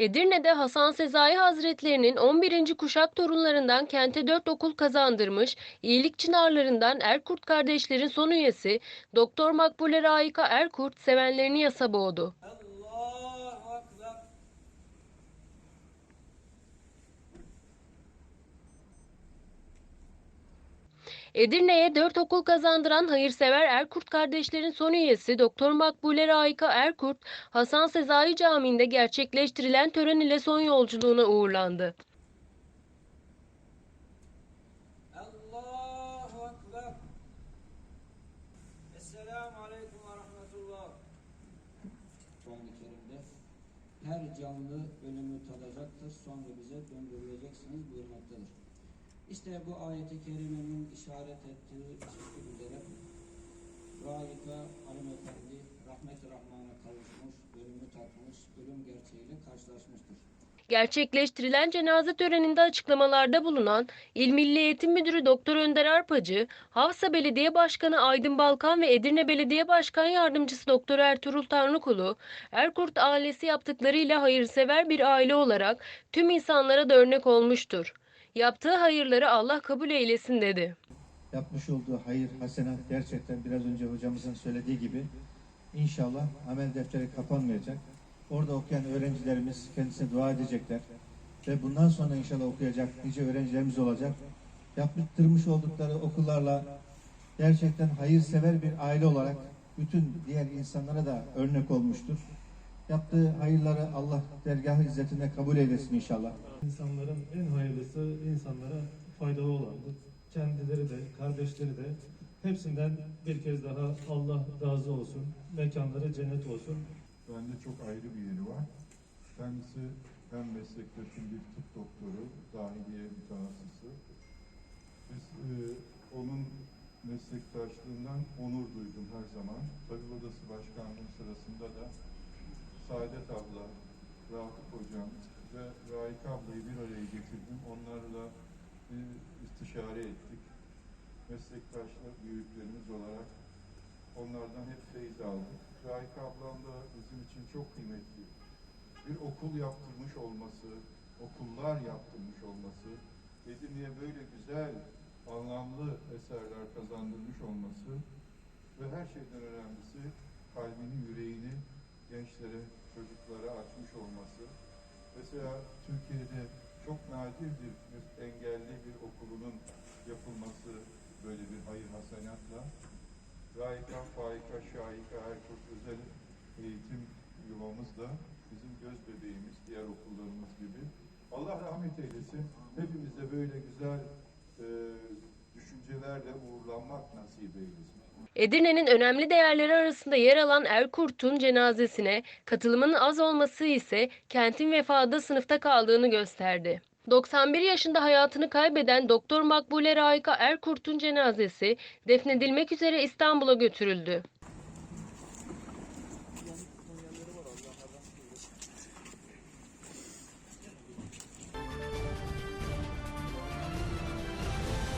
Edirne'de Hasan Sezai Hazretlerinin 11. kuşak torunlarından kente 4 okul kazandırmış, iyilik çınarlarından Erkurt kardeşlerin son üyesi Doktor Makbule Raika Erkurt sevenlerini yasa boğdu. Edirne'ye 4 okul kazandıran hayırsever Erkurt kardeşlerin son üyesi Doktor Makbule Raika Erkurt, Hasan Sezai Camii'nde gerçekleştirilen tören ile son yolculuğuna uğurlandı. Her canlı ölümü tadacaktır sonra bize döndürüleceksiniz buyurmaktadır. İşte bu ayeti kerimenin işaret ettiği çizgi üzere Raika hanımefendi rahmet-i rahmana kavuşmuş, ölümü tatmış, ölüm gerçeğiyle karşılaşmıştır. Gerçekleştirilen cenaze töreninde açıklamalarda bulunan İl Milli Eğitim Müdürü Doktor Önder Arpacı, Havsa Belediye Başkanı Aydın Balkan ve Edirne Belediye Başkan Yardımcısı Doktor Ertuğrul Tanrıkulu, Erkurt ailesi yaptıklarıyla hayırsever bir aile olarak tüm insanlara da örnek olmuştur. Yaptığı hayırları Allah kabul eylesin dedi. yapmış olduğu hayır, hasenat gerçekten biraz önce hocamızın söylediği gibi inşallah amel defteri kapanmayacak. Orada okuyan öğrencilerimiz kendisine dua edecekler. Ve bundan sonra inşallah okuyacak nice öğrencilerimiz olacak. Yaptırmış oldukları okullarla gerçekten hayırsever bir aile olarak bütün diğer insanlara da örnek olmuştur. Yaptığı hayırları Allah dergah izzetinde kabul eylesin inşallah. İnsanların en hayırlısı insanlara faydalı olandır. Kendileri de, kardeşleri de hepsinden bir kez daha Allah razı olsun. Mekanları cennet olsun. Bende çok ayrı bir yeri var. Kendisi hem meslektaşım bir tıp doktoru, dahiliye mütehassısı. Biz e, onun meslektaşlığından onur duydum her zaman. Tarım Odası Başkanlığı sırasında da Saadet abla, Rafık hocam ve Raik ablayı bir araya getirdim. Onlarla bir istişare ettik. Meslektaşlar büyüklerimiz olarak onlardan hep feyiz aldık. Raik ablam da bizim için çok kıymetli. Bir okul yaptırmış olması, okullar yaptırmış olması, Edirne'ye böyle güzel, anlamlı eserler kazandırmış olması ve her şeyden önemlisi kalbini, yüreğini gençlere, çocuklara açmış olması. Mesela Türkiye'de çok nadirdir engelli bir okulunun yapılması böyle bir hayır hasenatla. Raika, Faika, Şahika, Erkurt özel eğitim yuvamız da bizim göz bebeğimiz, diğer okullarımız gibi. Allah rahmet eylesin. Hepimize böyle güzel e, düşüncelerle uğurlanmak nasip eylesin. Edirne'nin önemli değerleri arasında yer alan Erkurt'un cenazesine katılımın az olması ise kentin vefada sınıfta kaldığını gösterdi. 91 yaşında hayatını kaybeden Doktor Makbule Raika Erkurt'un cenazesi defnedilmek üzere İstanbul'a götürüldü.